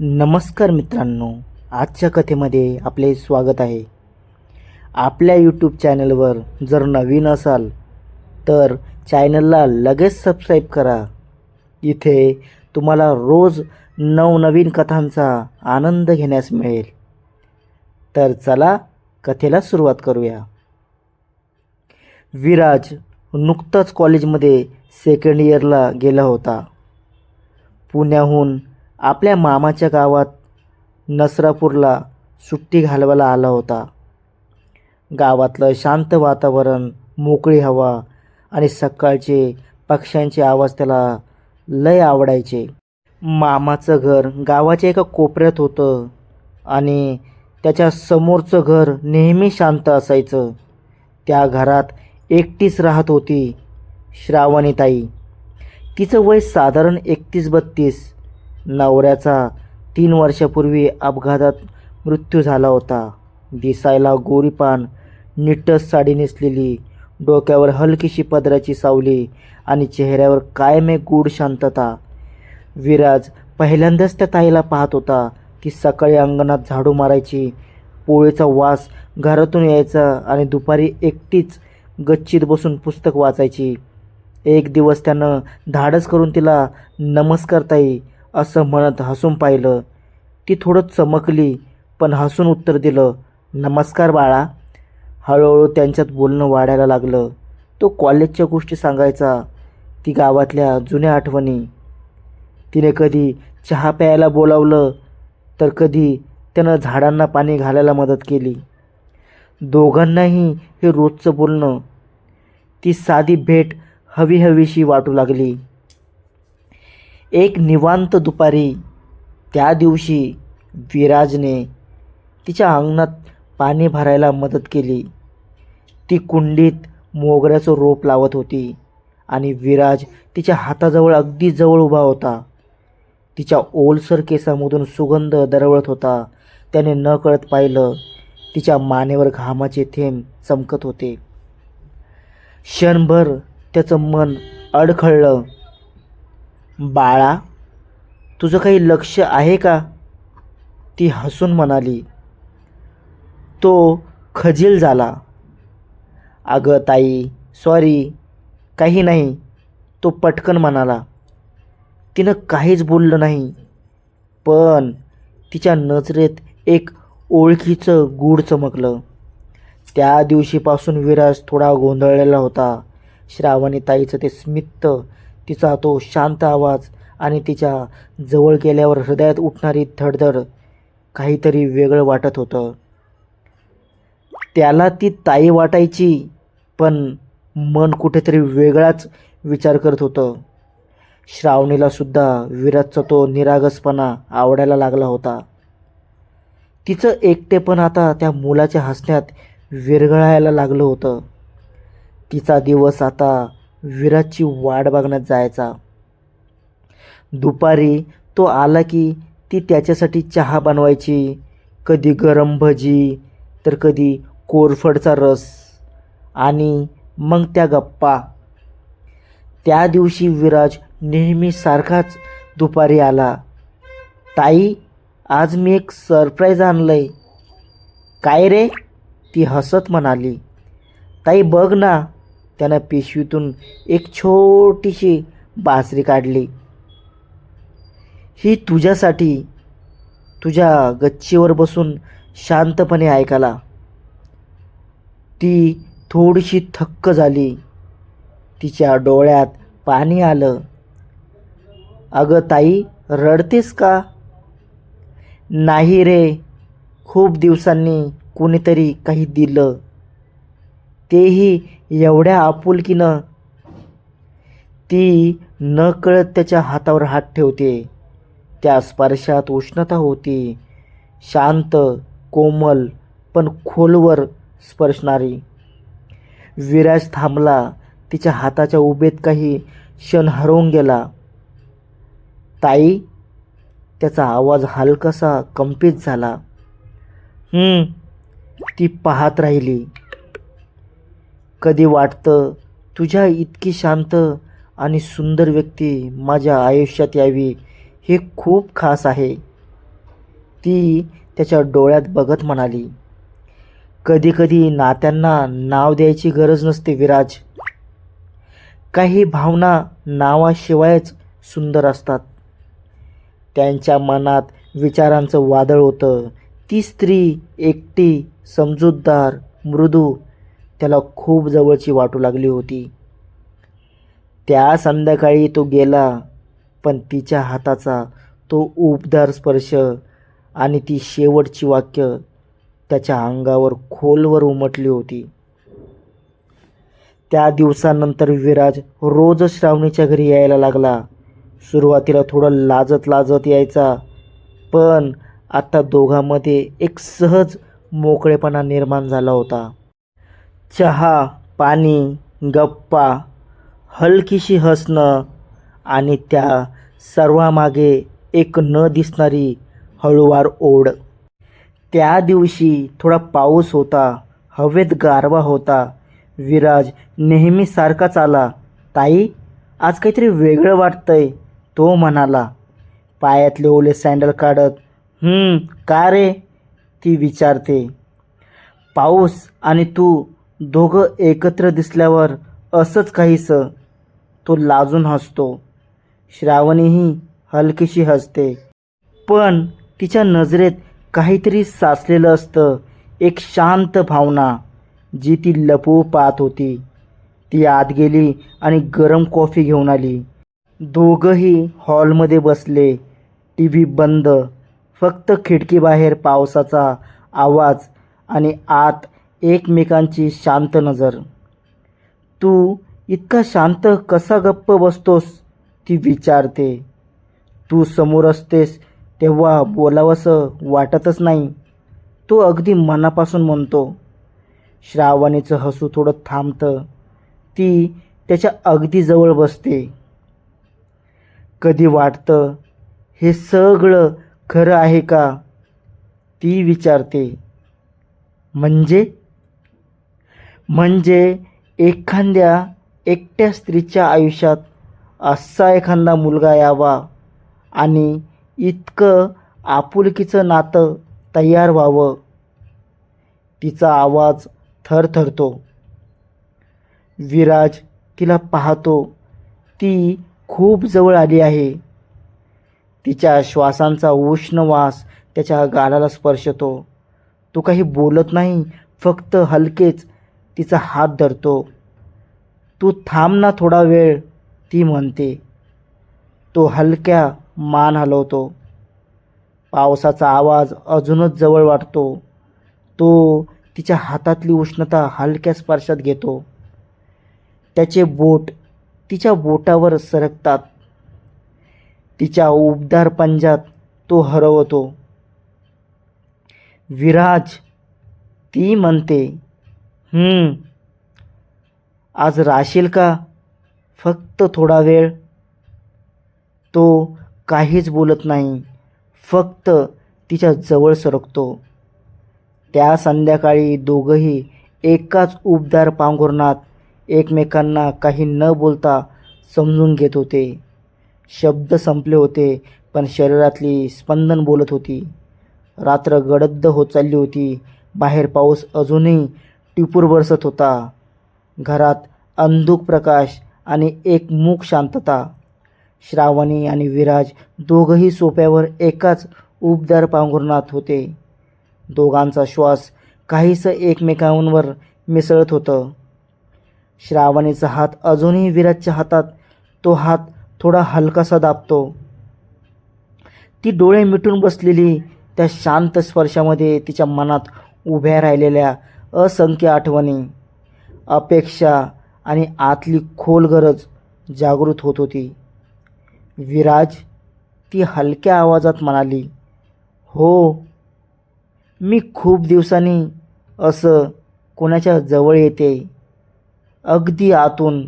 नमस्कार मित्रांनो आजच्या कथेमध्ये आपले स्वागत आहे. आपल्या यूट्यूब चॅनलवर जर नवीन असाल तर चॅनलला लगेच सबस्क्राईब करा. इथे तुम्हाला रोज नवनवीन कथांचा आनंद घेण्यास मिळेल. तर चला कथेला सुरुवात करूया. विराज नुकताच कॉलेजमध्ये सेकंड इयरला गेला होता. पुण्याहून आपल्या मामाच्या गावात नसरापूरला सुट्टी घालवायला आला होता. गावातलं शांत वातावरण मोकळी हवा आणि सकाळचे पक्ष्यांचे आवाज त्याला लय आवडायचे. मामाचं घर गावाच्या एका कोपऱ्यात होतं आणि त्याच्या समोरचं घर नेहमी शांत असायचं. त्या घरात एकटीच राहत होती श्रावणीताई. तिचं वय साधारण एकतीस बत्तीस. नवऱ्याचा तीन वर्षापूर्वी अपघातात मृत्यू झाला होता. दिसायला गोरीपान निट्टस साडी नेसलेली डोक्यावर हलकीशी पदराची सावली आणि चेहऱ्यावर कायम एक गूढ शांतता. विराज पहिल्यांदाच त्या ताईला पाहत होता ती सकाळी अंगणात झाडू मारायची पोळीचा वास घरातून यायचा आणि दुपारी एकटीच गच्चीत बसून पुस्तक वाचायची. एक दिवस त्यानं धाडस करून तिला नमस्कार ताई असं म्हणत हसून पाहिलं. ती थोडं चमकली पण हसून उत्तर दिलं नमस्कार बाळा. हळूहळू त्यांच्यात बोलणं वाढायला लागलं. तो कॉलेजच्या गोष्टी सांगायचा ती गावातल्या जुन्या आठवणी. तिने कधी चहा प्यायला बोलावलं तर कधी त्यानं झाडांना पाणी घालायला मदत केली. दोघांनाही हे रोजचं बोलणं. ती साधी भेट हवी हवीशी वाटू लागली. एक निवांत दुपारी त्या दिवशी विराजने तिच्या अंगणात पाणी भरायला मदत केली. ती कुंडीत मोगऱ्याचं रोप लावत होती आणि विराज तिच्या हाताजवळ अगदी जवळ उभा होता. तिच्या ओलसर केसामधून सुगंध दरवळत होता. त्याने न कळत पाहिलं तिच्या मानेवर घामाचे थेंब चमकत होते. क्षणभर त्याचं मन अडखळलं. बाळा तुझं काही लक्ष आहे का? ती हसून म्हणाली. तो खजील झाला. अगं ताई सॉरी काही नाही तो पटकन म्हणाला. तिनं काहीच बोललं नाही पण तिच्या नजरेत एक ओळखीचं गूढ चमकलं. त्या दिवशीपासून विराज थोडा गोंधळलेला होता. श्रावणी ताईचं ते स्मित तिचा तो शांत आवाज आणि तिच्या जवळ गेल्यावर हृदयात उठणारी धडधड काहीतरी वेगळं वाटत होतं. त्याला ती ताई वाटायची पण मन कुठेतरी वेगळाच विचार करत होतं. श्रावणीला सुद्धा विराजचा तो निरागसपणा आवडायला लागला होता. तिचं एकटेपण आता त्या मुलाच्या हसण्यात विरघळायला लागलं होतं. तिचा दिवस आता विराजची वाट बघण्यात जायचा. दुपारी तो आला की ती त्याच्यासाठी चहा बनवायची. कधी गरम भजी तर कधी कोरफडचा रस आणि मग त्या गप्पा. त्या दिवशी विराज नेहमीसारखाच दुपारी आला. ताई आज मी एक सरप्राईज आणलंय. काय रे? ती हसत म्हणाली. ताई बघ ना त्यानं पिशवीतून एक छोटीशी बासरी काढली. ही तुझ्यासाठी तुझ्या गच्चीवर बसून शांतपणे ऐकाला ती थोडीशी थक्क झाली. तिच्या डोळ्यात पाणी आलं. अगं ताई रडतेस का? नाही रे खूप दिवसांनी कोणीतरी काही दिलं. तेही एवढ्या आपुलकीनं. ती न कळत त्याच्या हातावर हात ठेवते. त्या स्पर्शात उष्णता होती. शांत कोमल पण खोलवर स्पर्शणारी. विराज थांबला. तिच्या हाताच्या उभेत काही क्षण हरवून गेला. ताई त्याचा आवाज हलकासा कंपित झाला. ती पाहत राहिली. कधी वाटतं? तुझ्या इतकी शांत आणि सुंदर व्यक्ती माझ्या आयुष्यात यावी हे खूप खास आहे. ती त्याच्या डोळ्यात बघत म्हणाली कधीकधी नात्यांना नाव द्यायची गरज नसते विराज. काही भावना नावाशिवायच सुंदर असतात. त्यांच्या मनात विचारांचं वादळ होतं. ती स्त्री एकटी समजूतदार मृदू त्याला खूप जवळची वाटू लागली होती. त्या संध्याकाळी तो गेला पण तिच्या हाताचा तो उबदार स्पर्श आणि ती शेवटची वाक्य त्याच्या अंगावर खोलवर उमटली होती. त्या दिवसानंतर विराज रोज श्रावणीच्या घरी यायला लागला. सुरुवातीला थोडं लाजत लाजत यायचा पण आता दोघांमध्ये एक सहज मोकळेपणा निर्माण झाला होता. चहा पाणी गप्पा हलकीशी हसणं आणि त्या सर्वामागे एक न दिसणारी हळूवार ओढ. त्या दिवशी थोडा पाऊस होता हवेत गारवा होता. विराज नेहमीसारखाच आला ताई आज काहीतरी वेगळं वाटतंय तो म्हणाला. पायातले ओले सँडल काढत का रे? ती विचारते. पाऊस आणि तू दोघं एकत्र दिसल्यावर असंच काहीसं. तो लाजून हसतो. श्रावणीही हलकीशी हसते. पण तिच्या नजरेत काहीतरी साचलेलं असतं. एक शांत भावना जी ती लपवू पाहत होती. ती आत गेली आणि गरम कॉफी घेऊन आली. दोघंही हॉलमध्ये बसले. टी व्ही बंद. फक्त खिडकीबाहेर पावसाचा आवाज आणि आत एकमेकांची शांत नजर. तू इतका शांत कसा गप्प बसतोस? ती विचारते. तू समोर असतेस तेव्हा बोलावंसं वाटतच नाही तो अगदी मनापासून म्हणतो. श्रावणीचं हसू थोडं थांबतं. ती त्याच्या अगदी जवळ बसते. कधी वाटतं हे सगळं खरं आहे का? ती विचारते. म्हणजे? म्हणजे एखाद्या एकट्या स्त्रीच्या आयुष्यात असा एखादा मुलगा यावा आणि इतकं आपुलकीचं नातं तयार व्हावं. तिचा आवाज थरथरतो विराज तिला पाहतो. ती खूप जवळ आली आहे. तिच्या श्वासांचा उष्ण वास त्याच्या गालाला स्पर्शतो. तो काही बोलत नाही फक्त हलकेच तिचा हात धरतो. तू थांब ना थोडा वेळ ती म्हणते. तो हलक्या मान हलवतो. पावसाचा आवाज अजूनच जवळ वाटतो. तो तिच्या हातातली उष्णता हलक्या स्पर्शात घेतो. त्याचे बोट तिच्या बोटावर सरकतात. तिच्या उबदार पंजात तो हरवतो. विराज ती म्हणते आज राशील का? फक्त थोडा वेळ. तो काहीच बोलत नाही. फक्त तिच्या जवळ सरकतो. त्या संध्याकाळी दोघंही एकाच उबदार पांघुरणात एकमेकांना काही न बोलता समजून घेत होते. शब्द संपले होते पण शरीरातली स्पंदन बोलत होती. रात्र गडद्द होत चालली होती. बाहेर पाऊस अजूनही टिपूर बरसत होता. घरात अंधुक प्रकाश आणि एक मूक शांतता. श्रावणी आणि विराज दोघंही सोप्यावर एकाच उबदार पांघुरणात होते. दोघांचा श्वास काहीसं एकमेकांवर मिसळत होतं. श्रावणीचा हात अजूनही विराजच्या हातात तो हात थोडा हलकासा दाबतो. ती डोळे मिटून बसलेली त्या शांत स्पर्शामध्ये तिच्या मनात उभ्या राहिलेल्या असंख्य आठवणी अपेक्षा आणि आतली खोल गरज जागृत होत होती. विराज ती हलक्या आवाजात म्हणाली हो मी खूप दिवसांनी असं कोणाच्या जवळ येते. अगदी आतून.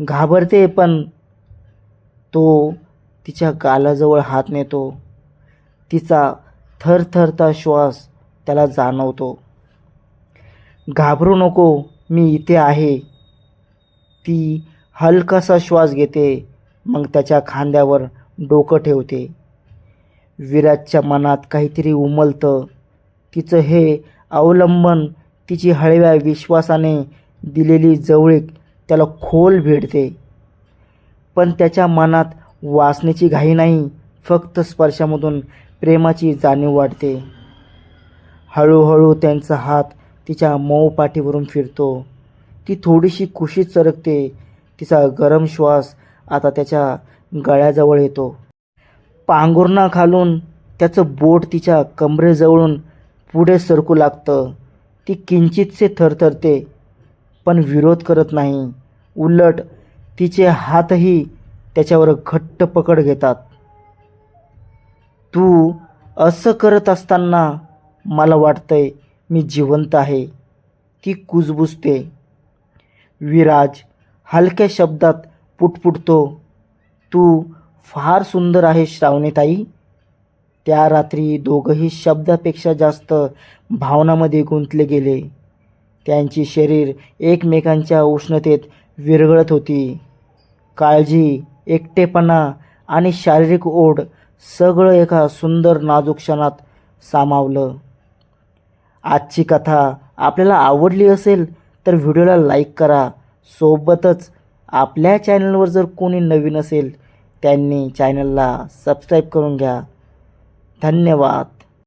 घाबरते पण तो तिच्या गालाजवळ हात नेतो. तिचा थरथरता श्वास त्याला जाणवतो. घाबरू नको मी इथे आहे. ती हलकासा श्वास घेते मग त्याच्या खांद्यावर डोकं ठेवते. विराजच्या मनात काहीतरी उमलतं. तिचं हे अवलंबन तिची हळव्या विश्वासाने दिलेली जवळीक त्याला खोल भेटते. पण त्याच्या मनात वासनेची घाई नाही फक्त स्पर्शामधून प्रेमाची जाणीव वाटते हळूहळू त्यांचा हात तिच्या मऊ पाठीवरून फिरतो. ती थोडीशी खुशीत सरकते. तिचा गरम श्वास आता त्याच्या गळ्याजवळ येतो. पांघुरणाखालून त्याचं बोट तिच्या कमरेजवळून पुढे सरकू लागतं. ती किंचितसे थरथरते पण विरोध करत नाही. उलट तिचे हातही त्याच्यावर घट्ट पकड घेतात. तू असं करत असताना मला वाटतंय मी जिवंत आहे ती कुजबुजते. विराज हलक्या शब्दात पुटपुटतो तू फार सुंदर आहे श्रावणीताई. त्या रात्री दोघंही शब्दापेक्षा जास्त भावनामध्ये गुंतले गेले. त्यांची शरीर एकमेकांच्या उष्णतेत विरघळत होती. काळजी एकटेपणा आणि शारीरिक ओढ सगळं एका सुंदर नाजूक क्षणात सामावलं. आजची कथा आपल्याला आवडली असेल तर व्हिडिओला लाईक करा. सोबतच आपल्या चॅनलवर जर कोणी नवीन असेल त्यांनी चॅनलला सबस्क्राईब करून घ्या. धन्यवाद.